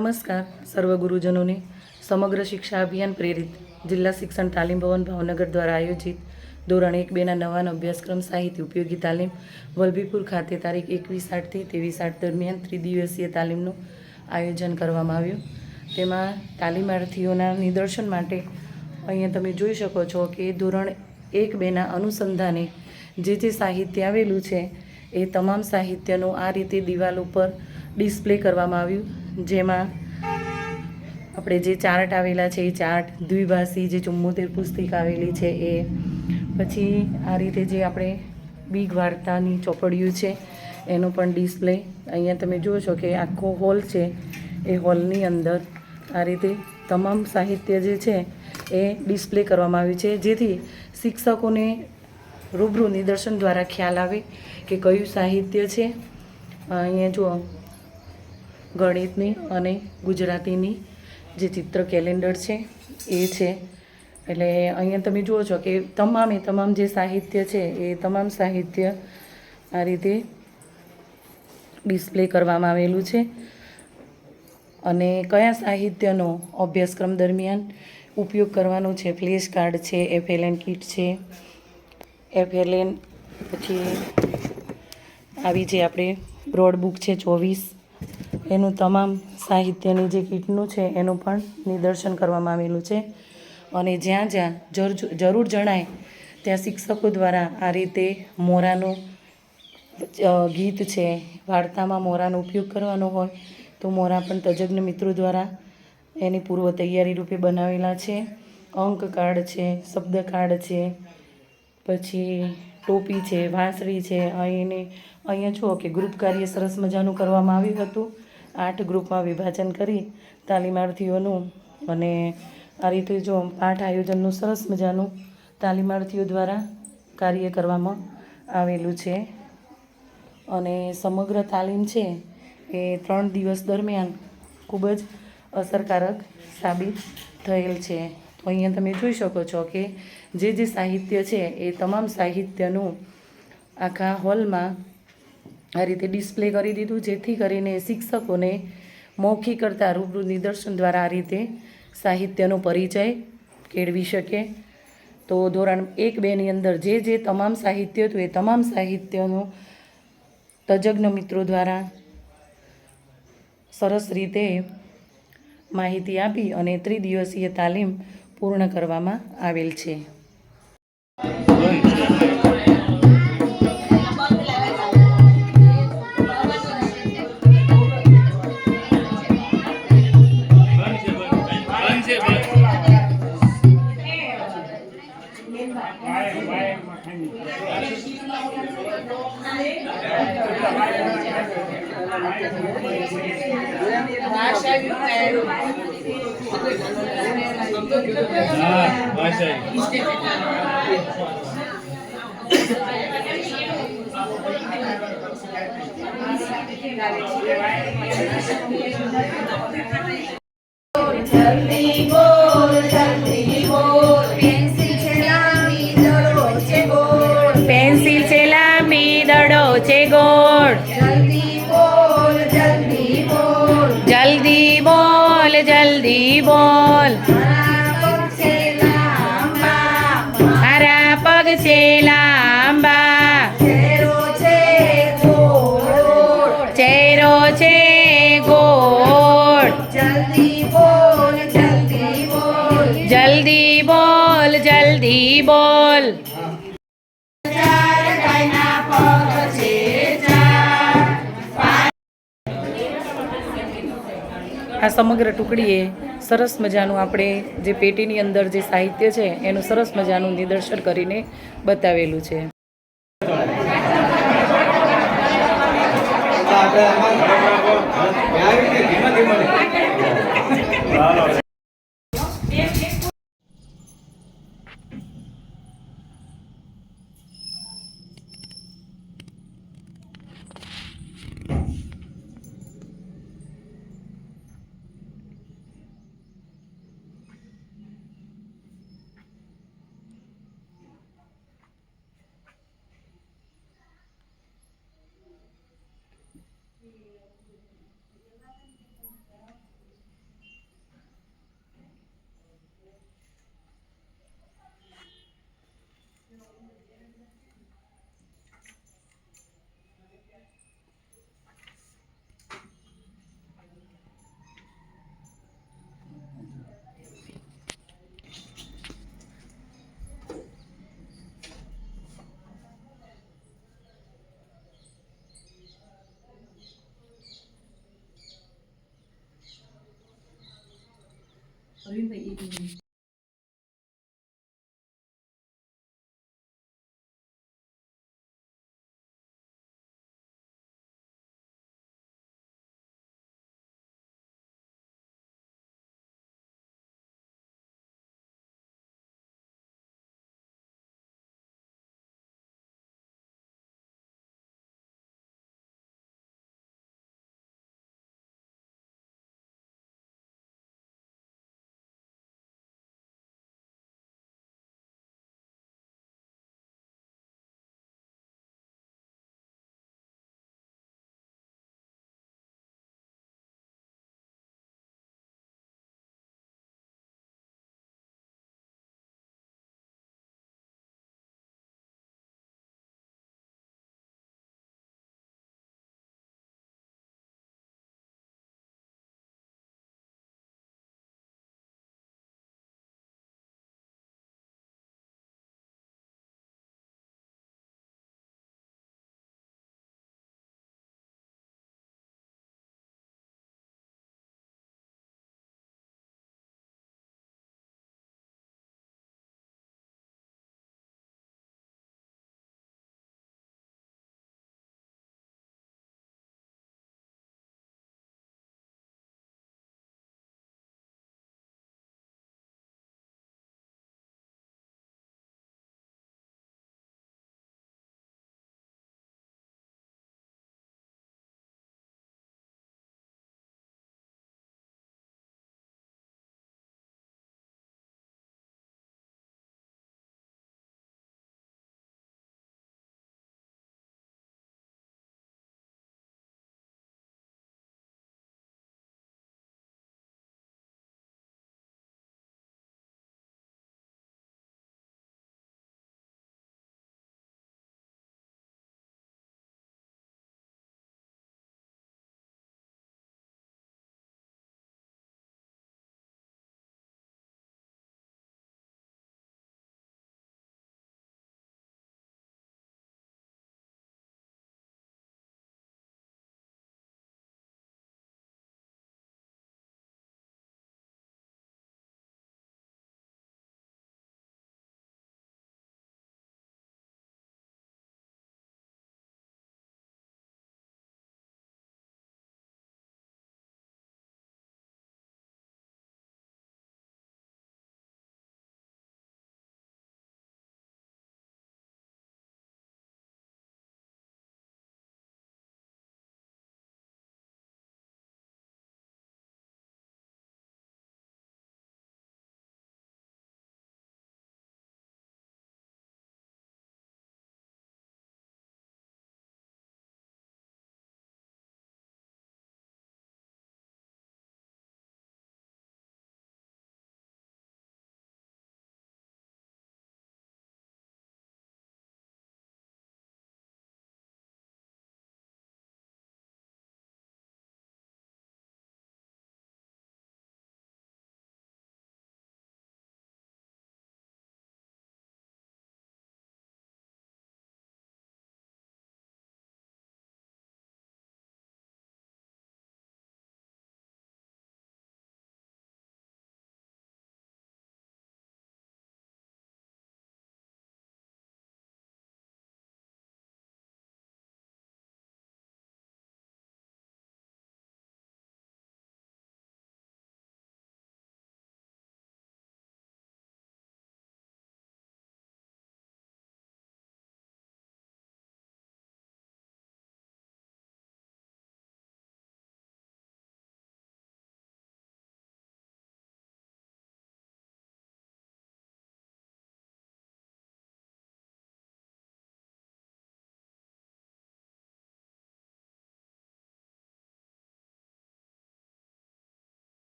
નમસ્કાર, સર્વ ગુરુજનોને. સમગ્ર શિક્ષા અભિયાન પ્રેરિત જિલ્લા શિક્ષણ તાલીમ ભવન ભાવનગર દ્વારા આયોજિત ધોરણ એક બેના નવા અભ્યાસક્રમ સાહિત્ય ઉપયોગી તાલીમ વલભીપુર ખાતે તારીખ એકવીસ આઠથી ત્રેવીસ આઠ દરમિયાન ત્રિદિવસીય તાલીમનું આયોજન કરવામાં આવ્યું. તેમાં તાલીમાર્થીઓના નિદર્શન માટે અહીંયા તમે જોઈ શકો છો કે ધોરણ એક બેના અનુસંધાને જે જે સાહિત્ય આવેલું છે એ તમામ સાહિત્યનું આ રીતે દિવાલ ઉપર ડિસ્પ્લે કરવામાં આવ્યું. જેમાં આપણે જે ચાર્ટ આવેલા છે, એ ચાર્ટ દ્વિભાષી જે ચુમ્મોતેર પુસ્તિકા આવેલી છે, એ પછી આ રીતે જે આપણે બીગ વાર્તાની ચોપડીયું છે, એનો પણ ડિસ્પ્લે અહીંયા તમે જુઓ છો કે આખો હોલ છે, એ હોલની અંદર આ રીતે તમામ સાહિત્ય જે છે, એ ડિસ્પ્લે કરવામાં આવ્યું છે. જેથી શિક્ષકોને રૂબરૂ નિદર્શન દ્વારા ખ્યાલ આવે કે કયું સાહિત્ય છે. અહીંયા જુઓ ગણિતની અને ગુજરાતીની જે ચિત્ર કેલેન્ડર છે, એ છે. એટલે અહીંયા તમે જુઓ છો કે તમામે તમામ જે સાહિત્ય છે, એ તમામ સાહિત્ય આ રીતે ડિસ્પ્લે કરવામાં આવેલું છે. અને કયા સાહિત્યનો અભ્યાસક્રમ દરમિયાન ઉપયોગ કરવાનો છે? ફ્લેશ કાર્ડ છે, એફએલએન કીટ છે. એફએલએન પછી આવી જે આપણે બ્રોડ બુક છે, ચોવીસ. એનું તમામ સાહિત્યની જે કીટનું છે, એનું પણ નિદર્શન કરવામાં આવેલું છે. અને જ્યાં જ્યાં જર- જરૂર જણાય, ત્યાં શિક્ષકો દ્વારા આ રીતે મોરાનું ગીત છે, વાર્તામાં મોરાનો ઉપયોગ કરવાનો હોય, તો મોરા પણ તજજ્ઞ મિત્રો દ્વારા એની પૂર્વ તૈયારી રૂપે બનાવેલા છે. અંક કાર્ડ છે, શબ્દ કાર્ડ છે, પછી ટોપી છે, વાંસળી છે અહીંને અહીંયા જુઓ કે ગ્રુપ કાર્ય સરસ મજાનું કરવામાં આવ્યું હતું. આઠ ગ્રુપમાં વિભાજન કરી તાલીમાર્થીઓનું અને આ રીતે જો પાઠ આયોજનનું સરસ મજાનું તાલીમાર્થીઓ દ્વારા કાર્ય કરવામાં આવેલું છે. અને સમગ્ર તાલીમ છે એ ત્રણ દિવસ દરમિયાન ખૂબ જ અસરકારક સાબિત થયેલ છે. તો અહીંયા તમે જોઈ શકો છો કે જે જે સાહિત્ય છે એ તમામ સાહિત્યનું આખા હોલમાં આ રીતે ડિસ્પ્લે કરી દીધું, જેથી કરીને શિક્ષકોને મૌખિક કરતાં રૂબરૂ નિદર્શન દ્વારા આ રીતે સાહિત્યનો પરિચય કેળવી શકે. તો ધોરણ એક બેની અંદર જે જે તમામ સાહિત્ય હતું, એ તમામ સાહિત્યનું તજજ્ઞ મિત્રો દ્વારા સરસ રીતે માહિતી આપી અને ત્રિદિવસીય તાલીમ પૂર્ણ કરવામાં આવેલ છે. જલ્દી બોલ જલ્દી બોલ પેન્સિલ લાંબી દડો છે ગોળ દડો છે ગોળ જલ્દી બોલ જલ્દી બોલ જલ્દી બોલ જલ્દી બોલ. આ સમગ્ર ટુકડીએ સરસ મજાનું આપણે જે પેટીની અંદર જે સાહિત્ય છે, એનું સરસ મજાનું નિદર્શન કરીને બતાવેલું છે. During.